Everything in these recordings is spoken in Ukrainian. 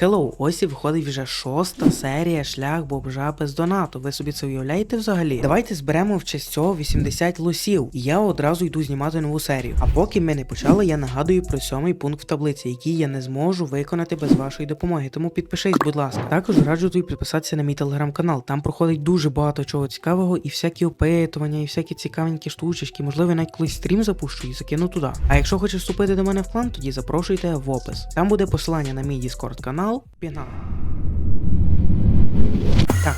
Hello, ось і виходить вже шоста серія шлях бомжа без донату. Ви собі це уявляєте взагалі? Давайте зберемо в честь цього 80 лосів, і я одразу йду знімати нову серію. А поки ми не почали, я нагадую про сьомий пункт в таблиці, який я не зможу виконати без вашої допомоги. Тому підпишись, будь ласка. Також раджу тобі підписатися на мій телеграм-канал. Там проходить дуже багато чого цікавого, і всякі опитування, і всякі цікавенькі штучечки. Можливо, навіть колись стрім запущу і закину туди. А якщо хочеш вступити до мене в клан, тоді запрошуйте в опис. Там буде посилання на мій Discord канал. Пігнали.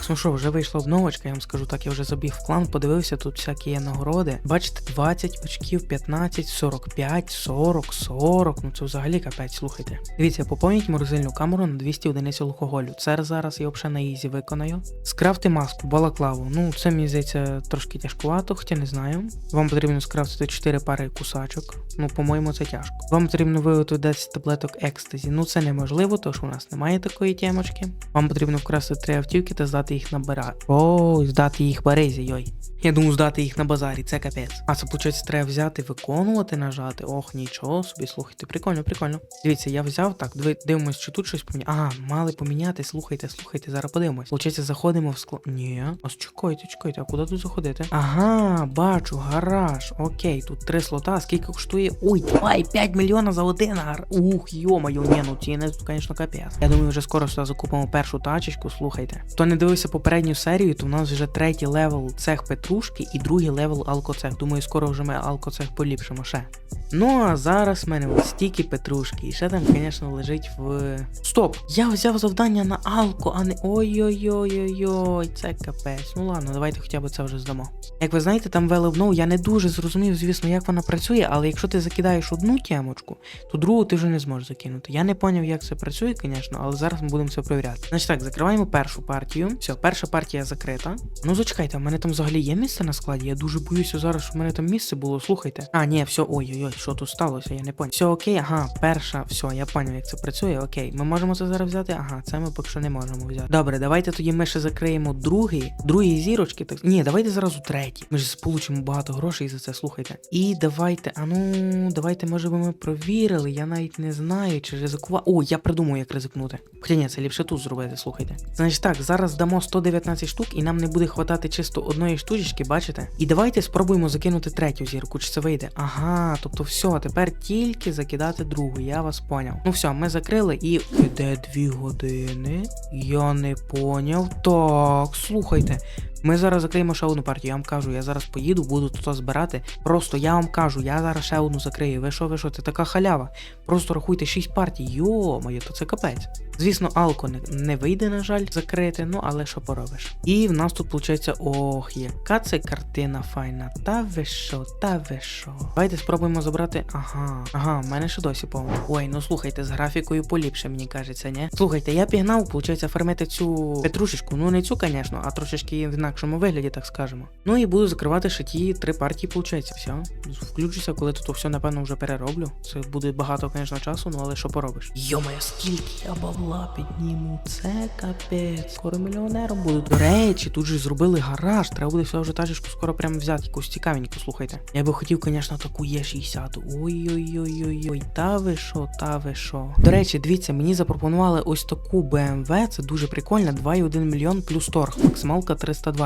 Так, ну що, вже вийшла обновочка, я вам скажу так, я вже забіг в клан, подивився, тут всякі є нагороди. Бачите, 20 очків, 15, 45, 40, 40. Ну це взагалі капець, слухайте. Дивіться, поповніть морозильну камеру на 200 одиниць алкоголю. Це зараз я взагалі на ізі виконаю. Скрафти маску, балаклаву. Ну, це мені здається трошки тяжкувато, хоча не знаю. Вам потрібно скрафтити 4 пари кусачок. Ну, по-моєму, це тяжко. Вам потрібно виготовити 10 таблеток екстазі. Ну це неможливо, тому у нас немає такої темочки. Вам потрібно вкрасти 3 автівки та здати їх на бара. О, здати їх березі, йой. Я думаю, здати їх на базарі, це капець. А це, виходить, треба взяти, виконувати, нажати. Ох, нічого собі, слухайте, прикольно, прикольно. Дивіться, я взяв так, дивимось, чи тут щось поміняти. Ага, мали поміняти, слухайте, слухайте, зараз подивимось. Получається, заходимо в склад. Ні, а чекайте, чекайте, а куди тут заходити? Ага, бачу, гараж. Окей, тут три слота, скільки коштує? Ой, 2,5 мільйона за один. Ух, йомаю, ні, ну ціни, звісно, капець. Я думаю, вже скоро сюди закупимо першу тачечку, слухайте. Хто не дивився попередню серію, то в нас вже третій левел цех Петрушки і другий левел алкоцех. Думаю, скоро вже ми алкоцех поліпшимо ще. Ну а зараз в мене стільки Петрушки. І ще там, звісно, лежить в. Стоп! Я взяв завдання на алко, а не. Ой-ой-ой-ой-ой, це капець. Ну ладно, давайте хоча б це вже здамо. Як ви знаєте, там велебнов, я не дуже зрозумів, звісно, як вона працює, але якщо ти закидаєш одну тямочку, то другу ти вже не зможеш закинути. Я не поняв, як це працює, звісно, але зараз ми будемо це перевіряти. Значить так, закриваємо першу партію. Все, перша партія закрита. Ну зачекайте, в мене там взагалі є місце на складі. Я дуже боюся зараз, щоб в мене там місце було. Слухайте. А, ні, все, ой-ой-ой, що тут сталося, я не поняв. Все окей, ага, перша, все, я поняв, як це працює. Окей, ми можемо це зараз взяти. Ага, це ми поки що не можемо взяти. Добре, давайте тоді ми ще закриємо другий, другий зірочки. Так ні, давайте зразу третій. Ми ж получимо багато грошей за це, слухайте. І давайте, а ну, давайте, може би ми провірили. Я навіть не знаю, чи ризикувати. О, я придумаю, як ризикнути. Хоча ні, це ліпше тут зробити, слухайте. Значить так, зараз дамо 119 штук, і нам не буде хватати чисто одної штучечки, бачите? І давайте спробуємо закинути третю зірку, чи це вийде. Ага, тобто все, тепер тільки закидати другу, я вас поняв. Ну все, ми закрили і. Іде дві години. Я не поняв. Так, слухайте. Ми зараз закриємо ще одну партію. Я вам кажу, я зараз поїду, буду тут збирати. Просто я вам кажу, я зараз ще одну закрию. Ви що, ви що, це така халява. Просто рахуйте 6 партій. Йо-моє, то це капець. Звісно, алко не, не вийде, на жаль, закрити, ну але що поробиш. І в нас тут виходить, ох, яка це картина файна. Та ви що, та ви що. Давайте спробуємо забрати. Ага, ага, в мене ще досі повно. Ой, ну слухайте, з графікою поліпше, мені кажеться, ні? Слухайте, я пігнав, виходить, фармити цю петрушечку. Ну не цю, звісно, а трошечки в інакшому вигляді, так скажемо. Ну і буду закривати ще ті три партії, виходить, все. Включуся, коли тут все, напевно, вже перероблю. Це буде багато, звісно, часу, ну але що поробиш. Йомає, скільки я бабла підніму, це капець. Скоро мільйонером буду. До речі, тут же зробили гараж. Треба буде все вже тачечку скоро прямо взяти, якусь цікавеньку, слухайте. Я би хотів, звісно, таку Є60. Ой-ой-ой-ой-ой. Та ви що, та ви що. До речі, дивіться, мені запропонували ось таку BMW, це дуже прикольно, 2,1 мільйон плюс торг, максималка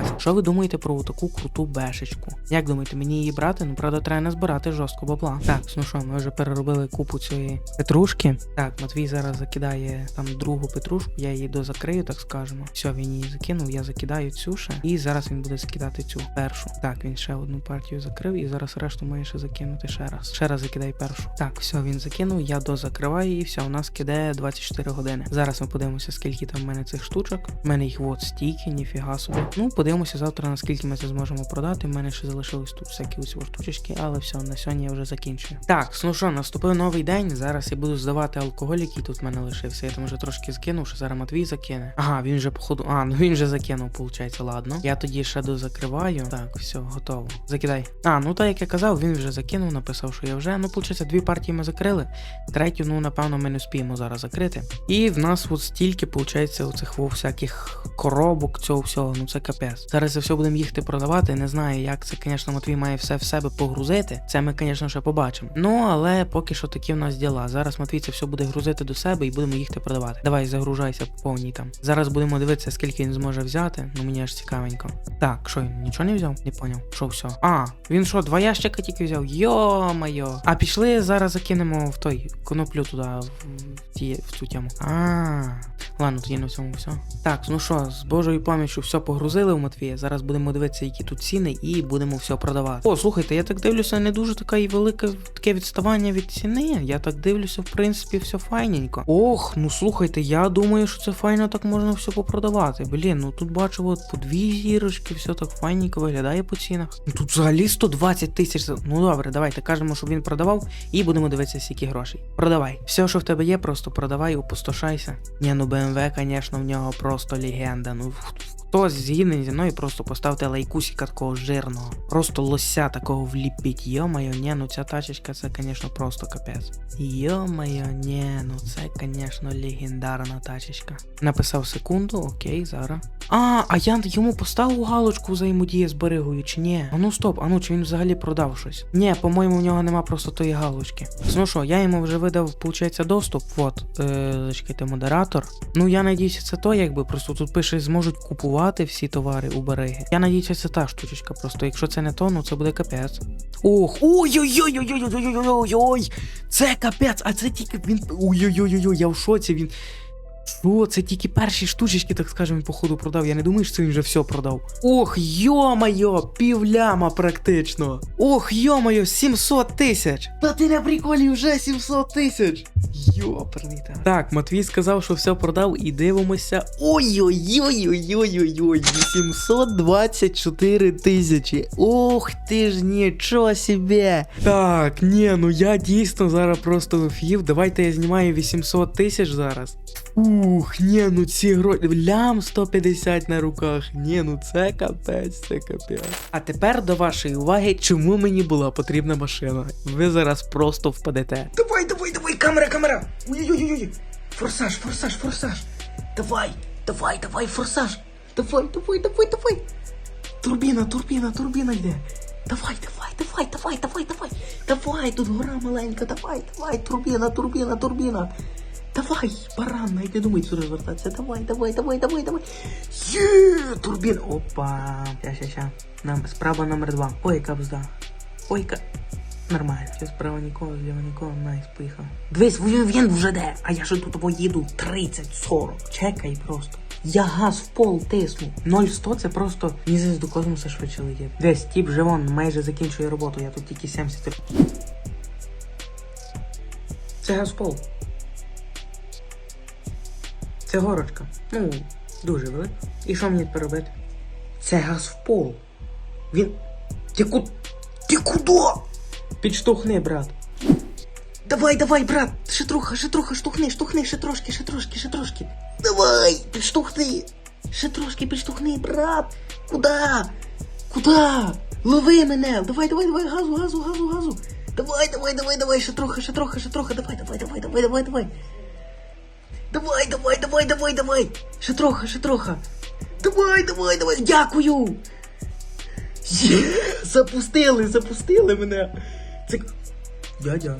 320. Що ви думаєте про таку круту бешечку? Як думаєте, мені її брати? Ну, правда, треба не збирати жорстко бабла. Так, ну що, ми вже переробили купу цієї петрушки. Так, Матвій зараз закидає там другу петрушку, я її дозакрию, так скажемо. Все, він її закинув, я закидаю цю ще. І зараз він буде закидати цю першу. Так, він ще одну партію закрив, і зараз решту має ще закинути ще раз. Ще раз закидай першу. Так, все, він закинув, я дозакриваю, і все, у нас кидає 24 години. Зараз ми подивимося, скільки там в мене цих штучок. У мене їх от стільки, ніфіга собі. Ну, подивимося завтра, наскільки ми це зможемо продати. У мене ще залишились тут всякі ось штучки, але все, на сьогодні я вже закінчую. Так, ну що, наступив новий день. Зараз я буду здавати алкоголь, який тут в мене лишився. Я там вже трошки скинув, що зараз Матвій закине. Ага, він вже походу. А, ну він вже закинув, виходить, ладно. Я тоді ще дозакриваю. Так, все, готово. Закидай. А, ну так як я казав, він вже закинув, написав, що я вже. Ну, виходить, дві партії ми закрили. Третю, ну, напевно, ми не успіємо зараз закрити. І в нас от стільки, виходить, оцих всяких коробок, цього всього. Ну це капець. Капець. Зараз це все будемо їхати продавати. Не знаю, як це, звісно, Матвій має все в себе погрузити. Це ми, звісно, ще побачимо. Ну, але поки що такі в нас діла. Зараз Матвій це все буде грузити до себе і будемо їхати продавати. Давай, загружайся по повній там. Зараз будемо дивитися, скільки він зможе взяти. Ну мені аж цікавенько. Так, що він нічого не взяв? Не поняв. Що все? А, він що, два ящика тільки взяв? Йо-майо. А пішли зараз закинемо в той коноплю туди, в, ті, в цю тему. А, ладно, тоді на цьому все. Так, ну що, з Божою поміччю все погрузили в Матвія. Зараз будемо дивитися, які тут ціни, і будемо все продавати. О, слухайте, я так дивлюся, не дуже така і велике таке відставання від ціни. Я так дивлюся, в принципі, все файненько. Ох, ну слухайте, я думаю, що це файно так можна все попродавати. Блін, ну тут бачу, от по дві зірочки, все так файненько виглядає по цінах. Ну тут взагалі 120 тисяч. Ну добре, давайте кажемо, щоб він продавав, і будемо дивитися, скільки грошей. Продавай. Все, що в тебе є, просто продавай, опустошайся. Ні, ну BMW, звісно, в нього просто легенда. Ну хто згідний зі мною, просто поставте лайкусіка такого жирного. Просто лося такого вліпіть. Йо-моє, ні, ну ця тачечка, це, звісно, просто капець. Йо-моє, ні, ну це, звісно, легендарна тачечка. Написав секунду, окей, зараз. А, а я йому поставив галочку взаємодія з берегою, чи ні? А ну стоп, а ну чи він взагалі продав щось? Ні, по-моєму, в нього нема просто тої галочки. Ну що, я йому вже видав, виходить, доступ. Вот, е, чекайте, модератор. Ну я надіюся, це то, якби просто тут пише, зможуть купувати всі товари у береги. Я надіюся, це та штучечка. Просто якщо це не то, ну це буде капець. Ох, ой-ой-ой-ой-ой-ой-ой-ой-ой! Це капець, а це тільки він. Ой-ой-ой-ой, я в шоці, він. Що, це тільки перші штучечки, так скажемо, походу продав. Я не думаю, що це він вже все продав. Ох, йо-моє, півляма практично. Ох, йо-моє, 700 тисяч. Та ти на приколі вже 700 тисяч. Йоперний так. Так, Матвій сказав, що все продав, і дивимося. Ой-ой-ой-ой-ой-ой-ой, 824 тисячі. Ох ти ж нічого собі. Так, ні, ну я дійсно зараз просто офігів. Давайте я знімаю 800 тисяч зараз. Ух, ні, ну ці гроші. Лям 150 на руках. Ні, ну це капець, це капець. А тепер до вашої уваги, чому мені була потрібна машина. Ви зараз просто впадете. Давай, давай, давай, камера, камера. Ой-ой-ой-ой. Форсаж, форсаж, форсаж. Давай, давай, давай, форсаж. Давай, давай, давай, давай. Турбіна, турбіна, турбіна йде. Давай, давай, давай, давай, давай, давай. Давай, тут гора маленька, давай, давай, турбіна, турбіна, турбіна. Давай, баран, навіть не думай сюди звертатися. Давай, давай, давай, давай, давай. Є, турбіна. Опа, ща, ща, ща. Нам справа номер два. Ой, кабзда. Ой, ка. Нормально. Все справа нікого, зліва нікого, найс, поїхав. Дивись, він, вже де, а я ж тут поїду 30-40. Чекай просто. Я газ в пол тисну. 0-100 це просто мізис до космоса швидше летить. Десь тіп же вон майже закінчує роботу, я тут тільки 70. Це газпол. Це горочка. Ну, дуже велика. І що мені тепер робити? Це газ в пол. Він. Ти ку... Ти куди? Підштовхни, брат. Давай, давай, брат. Ще трохи, ще трохи, штовхни, штовхни, ще трошки, ще трошки, ще трошки. Давай, підштовхни. Ще трошки підштовхни, брат. Куда? Куда? Лови мене. Давай, давай, давай, газу, газу, газу, газу. Давай, давай, давай, давай, ще трохи, ще трохи, ще трохи. Давай, давай, давай, давай, давай, давай. Давай, давай, давай, давай, давай. Ще трохи, ще трохи. Давай, давай, давай. Дякую. Є, запустили, запустили мене. Це. Дядя.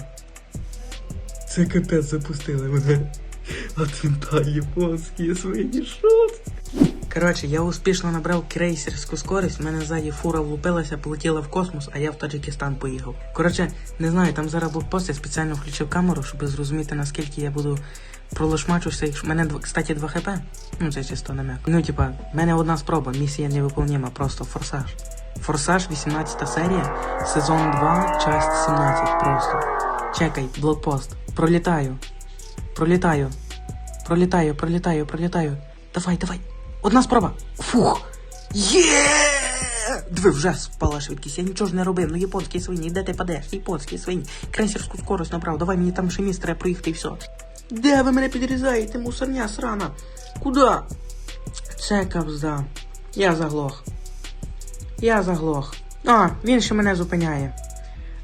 Це капець запустили мене. От він та японські свині шот. Коротше, я успішно набрав крейсерську скорість, в мене ззаді фура влупилася, полетіла в космос, а я в Таджикистан поїхав. Коротше, не знаю, там зараз блокпост, я спеціально включив камеру, щоб зрозуміти, наскільки я буду пролошмачуся, якщо мене, кстати, 2 хп. Ну, це чисто намек. Ну, типа, в мене одна спроба, місія невиповніма, просто форсаж. Форсаж, 18 серія, сезон 2, часть 17, просто. Чекай, блокпост. Пролітаю. Пролітаю. Пролітаю, пролітаю, пролітаю. Давай, давай. Одна спроба. Фух. Є! Диви, вже спала швидкість. Я нічого ж не робив. Ну японські свині, де ти падеш? Японські свині. Крейсерську скорость набрав. Давай мені там ще місць треба проїхати і все. Де ви мене підрізаєте, мусорня срана? Куда? Це кабзда. Я заглох. Я заглох. А, він ще мене зупиняє.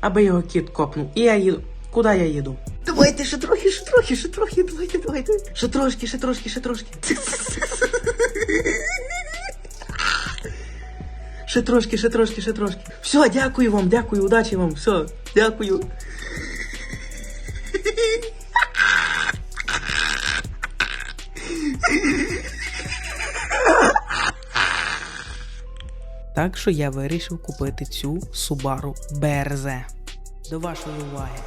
Аби його кіт копнув. І я їду. Куди я їду? Давайте ще трохи, ще трохи, ще трохи, давайте, давайте. Ще трошки, ще трошки, ще трошки. Ще трошки, ще трошки, ще трошки. Все, дякую вам, дякую, удачі вам, все, дякую. Так що я вирішив купити цю Subaru BRZ. До вашої уваги.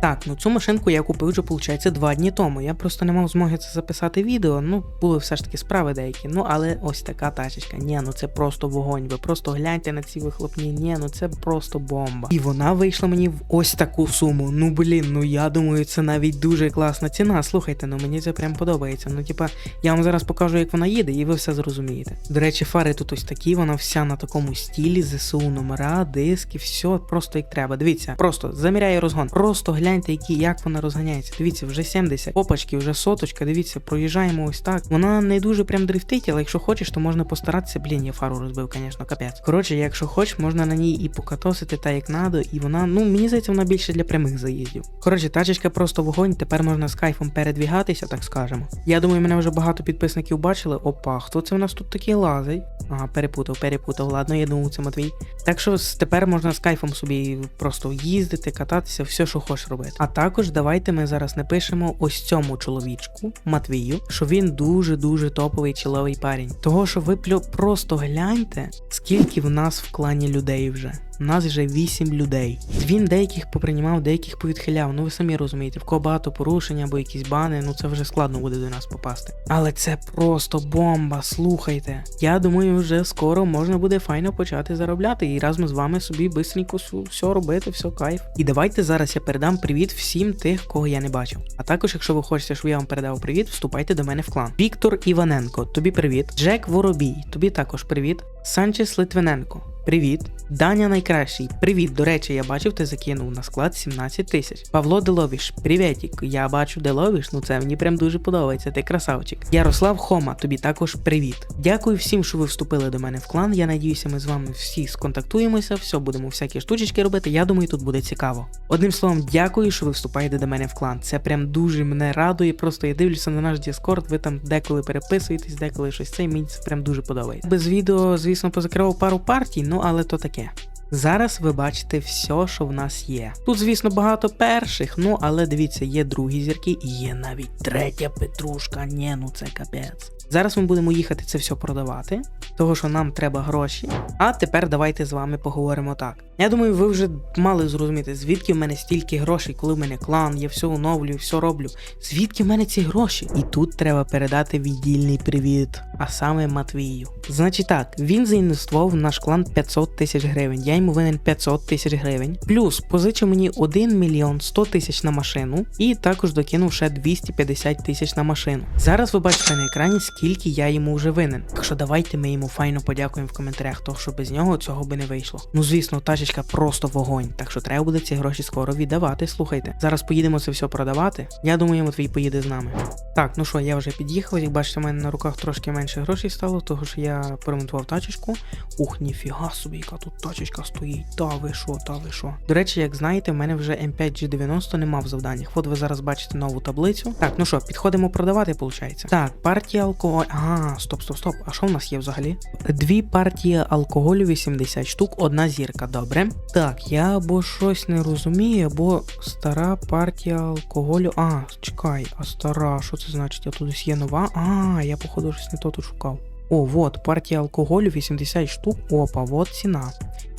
Так, ну цю машинку я купив вже, виходить, два дні тому. Я просто не мав змоги це записати відео. Ну, були все ж таки справи деякі. Ну, але ось така тачечка. Ні, ну це просто вогонь. Ви просто гляньте на ці вихлопні. Ні, ну це просто бомба. І вона вийшла мені в ось таку суму. Ну блін, ну я думаю, це навіть дуже класна ціна. Слухайте, ну мені це прям подобається. Ну, типа, я вам зараз покажу, як вона їде, і ви все зрозумієте. До речі, фари тут ось такі, вона вся на такому стілі, ЗСУ номера, диски, все просто як треба. Дивіться, просто заміряє розгон. Просто гляньте, які, як вона розганяється. Дивіться, вже 70, попачки, вже соточка. Дивіться, проїжджаємо ось так. Вона не дуже прям дрифтить, але якщо хочеш, то можна постаратися. Блін, я фару розбив, звісно, капець. Коротше, якщо хочеш, можна на ній і покатосити так, як надо, і вона, ну мені здається, вона більше для прямих заїздів. Коротше, тачечка просто вогонь. Тепер можна з кайфом передвігатися, так скажемо. Я думаю, мене вже багато підписників бачили. Опа, хто це у нас тут такий лазить? Ага, перепутав, перепутав. Ладно, я думав, це Матвій. Так що тепер можна з кайфом собі просто їздити, кататися, все, що хочеш робити. А також давайте ми зараз напишемо ось цьому чоловічку Матвію, що він дуже дуже топовий чоловий парень. Того, що ви просто гляньте, скільки в нас в клані людей вже. Нас вже 8 людей. Він деяких поприймав, деяких повідхиляв. Ну ви самі розумієте, в кого багато порушень або якісь бани, ну це вже складно буде до нас попасти. Але це просто бомба, слухайте. Я думаю, вже скоро можна буде файно почати заробляти і разом з вами собі бистренько все робити, все кайф. І давайте зараз я передам привіт всім тих, кого я не бачив. А також, якщо ви хочете, щоб я вам передав привіт, вступайте до мене в клан. Віктор Іваненко, тобі привіт. Джек Воробій, тобі також привіт. Санчес Литвиненко. Привіт, Даня найкращий. Привіт. До речі, я бачив, ти закинув на склад 17 тисяч. Павло Деловіш, привітік. Я бачу Деловіш, ну це мені прям дуже подобається. Ти красавчик. Ярослав Хома, тобі також привіт. Дякую всім, що ви вступили до мене в клан. Я надіюся, ми з вами всі сконтактуємося, все будемо всякі штучечки робити. Я думаю, тут буде цікаво. Одним словом, дякую, що ви вступаєте до мене в клан. Це прям дуже мене радує. Просто я дивлюся на наш Discord, ви там деколи переписуєтесь, деколи щось це, і мені це прям дуже подобається. Без відео, звісно, позакривав пару партій, ну але то таке. Зараз ви бачите все, що в нас є. Тут, звісно, багато перших, ну але дивіться, є другі зірки і є навіть третя петрушка. Ні, ну це капець. Зараз ми будемо їхати це все продавати, того що нам треба гроші. А тепер давайте з вами поговоримо так. Я думаю, ви вже мали зрозуміти, звідки в мене стільки грошей, коли в мене клан, я все оновлюю, все роблю. Звідки в мене ці гроші? І тут треба передати віддільний привіт, а саме Матвію. Значить так, він заінвестував в наш клан 500 тисяч гривень. Я йому винен 500 тисяч гривень. Плюс позичив мені 1 мільйон 100 тисяч на машину, і також докинув ще 250 тисяч на машину. Зараз ви бачите на екрані, скільки я йому вже винен. Так що давайте ми йому файно подякуємо в коментарях, того що без нього цього би не вийшло. Ну звісно, тачечка просто вогонь, так що треба буде ці гроші скоро віддавати. Слухайте. Зараз поїдемо це все продавати. Я думаю, Матвій поїде з нами. Так, ну що, я вже під'їхав. Як бачите, в мене на руках трошки менше грошей стало, того що я поремонтував тачечку. Ух, ніфіга собі, яка тут тачечка стоїть. Та ви що, та ви що. До речі, як знаєте, в мене вже М5G90 нема в завданнях. От ви зараз бачите нову таблицю. Так, ну що, підходимо продавати, виходить. Так, партія алкоголю. Ага, стоп, стоп, стоп. А що в нас є взагалі? Дві партії алкоголю 80 штук, одна зірка, добре. Так, я або щось не розумію, або стара партія алкоголю. А, чекай, а стара, що це значить? А тут є нова. А, я походу щось не то тут шукав. О, вот, партія алкоголю 80 штук. Опа, вот ціна.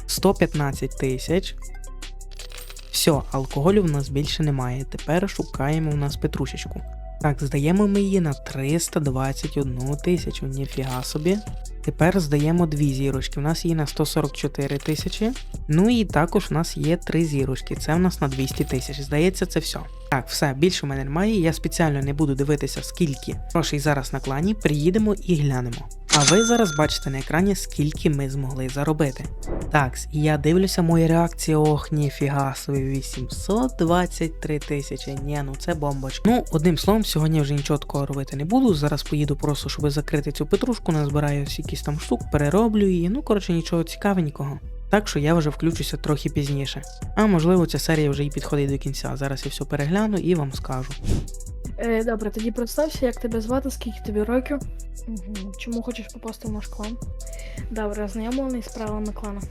115 тисяч. Все, алкоголю в нас більше немає. Тепер шукаємо у нас петрушечку. Так, здаємо ми її на 321 тисячу, ніфіга собі. Тепер здаємо дві зірочки. У нас її на 144 тисячі. Ну і також у нас є три зірочки. Це у нас на 200 тисяч. Здається, це все. Так, все, більше в мене немає. Я спеціально не буду дивитися, скільки грошей зараз на клані. Приїдемо і глянемо. А ви зараз бачите на екрані, скільки ми змогли заробити. Так, і я дивлюся мої реакції. Ох, ніфіга собі 823 тисячі. Ні, ну це бомбочка. Ну, одним словом, сьогодні вже нічого такого робити не буду. Зараз поїду просто, щоб закрити цю петрушку, назбираю якісь там штук, перероблю її. Ну, коротше, нічого цікавенького. Так що я вже включуся трохи пізніше. А можливо, ця серія вже і підходить до кінця. Зараз я все перегляну і вам скажу. Е, добре, тоді представся, як тебе звати, скільки тобі років. Угу. Чому хочеш попасти в наш клан? Добре, ознайомлений з правилами клану.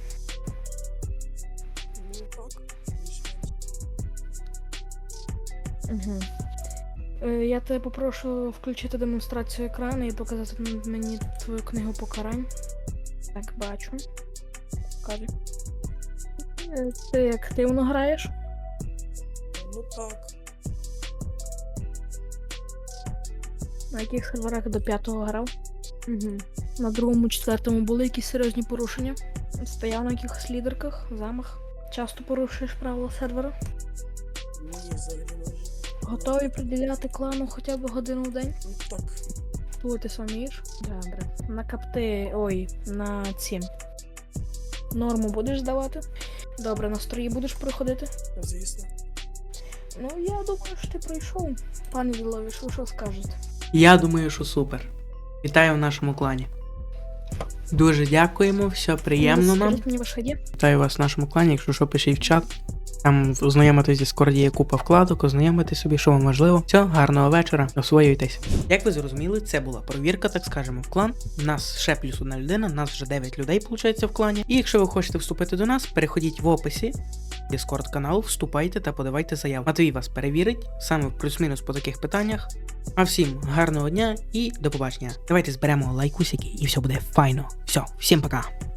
Угу. Е, я тебе попрошу включити демонстрацію екрану і показати м- мені твою книгу покарань. Так, бачу. Покажи. Е, Ти активно граєш? Ну так. На яких серверах до п'ятого грав? Угу. На другому, четвертому були якісь серйозні порушення. Стояв на якихось лідерках, замах. Часто порушуєш правила сервера. Готові приділяти клану хоча б годину в день. Ну так. Тулити сам вмієш? Добре. На капти. ой, на ці. Норму будеш здавати? Добре, настрої будеш проходити? Звісно. Ну, я думаю, що ти пройшов. Пане Вілович, ви що скажете? Я думаю, що супер. Вітаю в нашому клані. Дуже дякуємо, все приємно нам. Вітаю вас в нашому клані, якщо що, пишіть в чат. Там ознайомитись зі скорді є купа вкладок, ознайомити собі, що вам важливо. Все, гарного вечора, освоюйтесь. Як ви зрозуміли, це була провірка, так скажемо, в клан. У нас ще плюс одна людина, нас вже 9 людей, виходить, в клані. І якщо ви хочете вступити до нас, переходіть в описі. Discord канал, вступайте та подавайте заяву. Матвій вас перевірить саме плюс-мінус по таких питаннях. А всім гарного дня і до побачення. Давайте зберемо лайкусики і все буде файно. Все, всім пока.